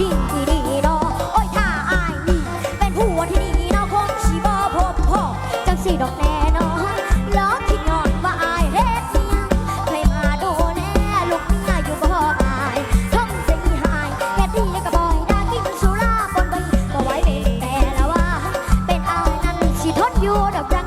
ดีดีเนาะโอ้ยถ้าอายมีเป็นผัวที่ดีเนาะคงสิบ่พบพ่อจังสิดอกแน่เนาะเลิกคิดย้อนว่าอายเฮ็ดเมียใครมาดูแลลูกเมียอยู่บ่อายทำสิหายแค่ดีก็บ่อยได้กินสุราปนไปก็ไว้เป็นแต่ละว่า เป็นอายนั้นสิทนอยู่ดอกจัง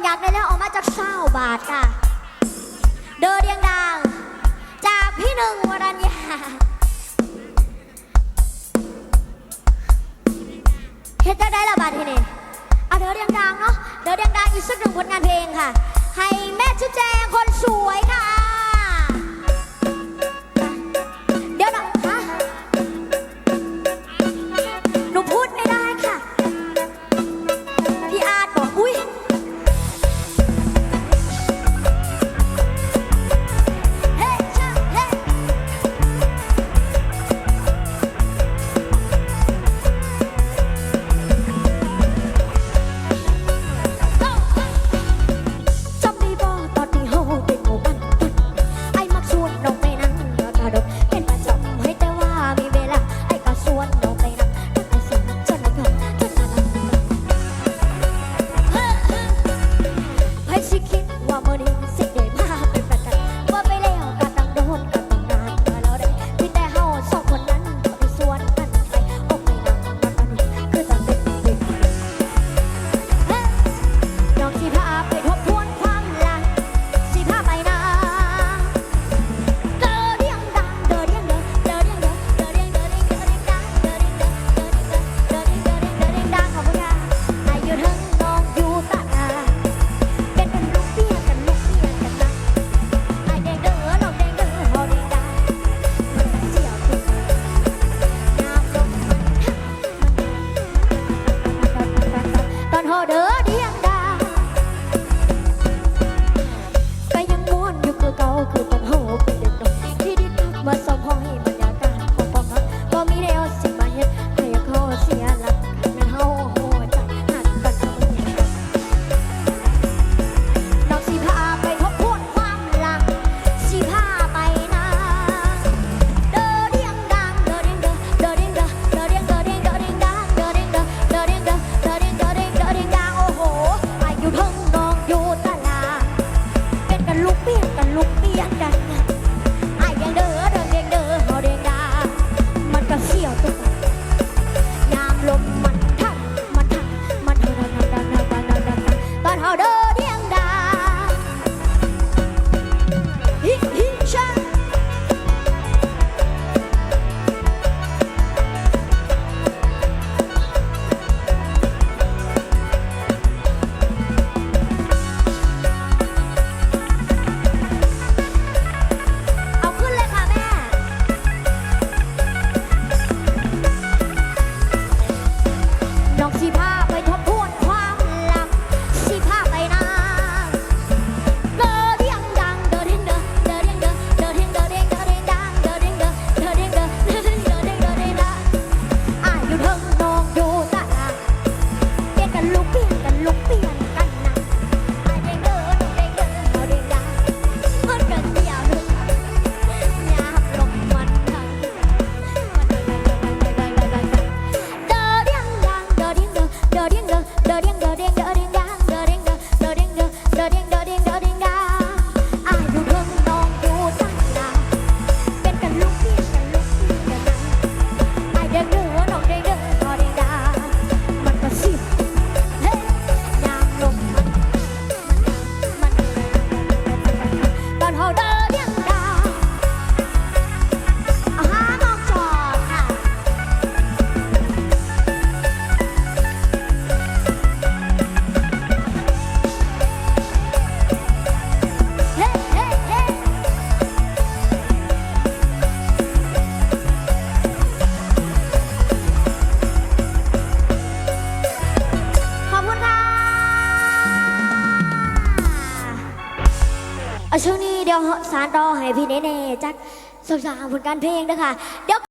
นอยากได้แล้วออกมาจากเศร้าบาทค่ะ เดินเรียงดาวจากพี่หนึ่งวรัญญาเฮ็ดจะได้ละบาททีนี่เอาเดินเรียงดาวเนาะเดินเรียงดาวอีกสักหนึ่งผลงานเพลงค่ะ ให้แม่ชุแจงคนสวยค่ะ พี่แน่ๆจักสาวๆผลการเพลงนะคะเดี๋ยว